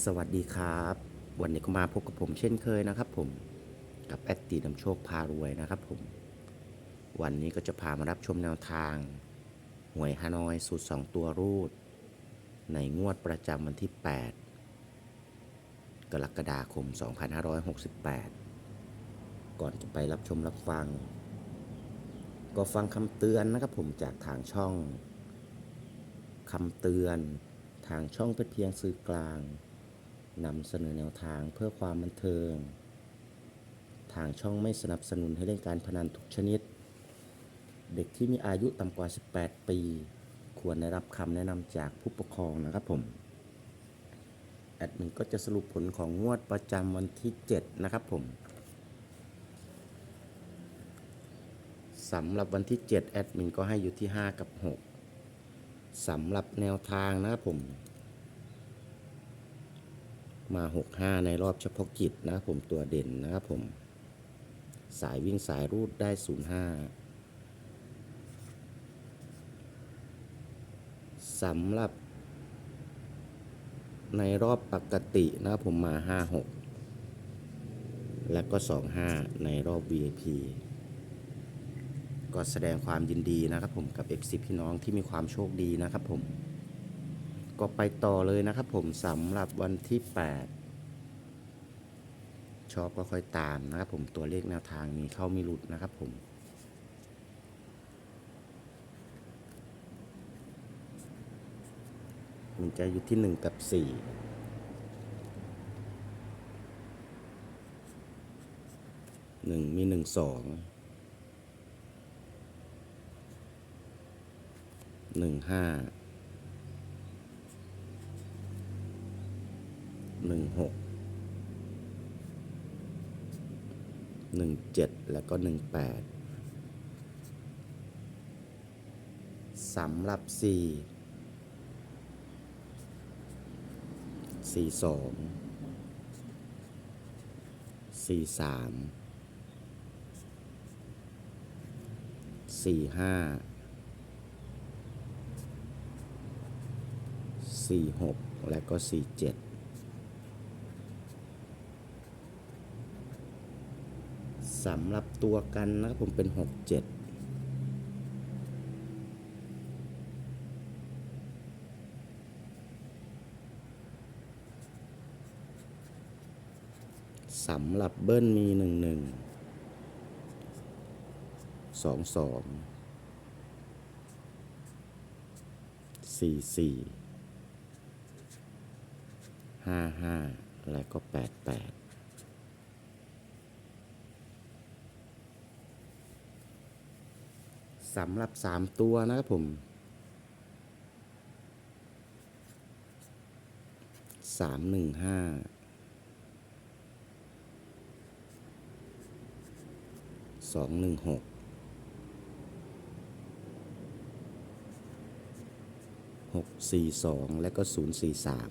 สวัสดีครับ วันนี้ก็มาพบกับผมเช่นเคยนะครับผมกับแอดตีนำโชคพารวยนะครับผม วันนี้ก็จะพามารับชมแนวทาง หวยฮานอยสูตร 2 ตัวรูด ในงวดประจำวันที่ 8 กรกฎาคม 2568 ก่อนจะไปรับชมรับฟัง ก็ฟังคำเตือนนะครับผมจากทางช่องคำเตือนทางช่องเป็นเพียงสื่อกลาง นำเสนอแนวทางเพื่อความบันเทิง ทางช่องไม่สนับสนุนให้เล่นการพนันทุกชนิด เด็กที่มีอายุต่ำกว่า 18 ปี ควรได้รับคำแนะนำจากผู้ปกครองนะครับผม แอดมินก็จะสรุปผลของงวดประจำวันที่ 7 นะครับผมสำหรับวันที่ 7 แอดมินก็ให้อยู่ที่ 5 กับ 6สำหรับแนวทางนะครับผม มา 65 ในรอบเฉพาะกิจนะครับผมตัวเด่นนะครับผม สายวิ่งสายรูดได้ 05สำหรับ ในรอบปกตินะครับผมมา 56 และก็ 25 ในรอบ VIP ก็แสดงความยินดีนะครับผมกับ FC พี่น้องที่มีความโชคดีนะครับผม ก็ไปต่อเลยนะครับผมสำหรับวันที่ 8 ชอบก็ค่อยตามนะครับผมตัวเลขแนวทางมีเข้ามีหลุดนะครับผมมันจะอยู่ที่ 1 กับ4 1มี1 2หนึ่งห้า หนึ่งหกหนึ่งเจ็ดแล้วก็หนึ่งแปดสำหรับสี่สี่สองสี่สามสี่ห้า46และก็47 สำหรับตัวกันนะครับผมเป็น 67สำหรับเบิ้ลมี11 22 44ห้าห้าและก็แปดแปด สำหรับสามตัวนะครับผมสามหนึ่งห้าสองหนึ่งหกหกสี่สองและก็ศูนย์สี่สาม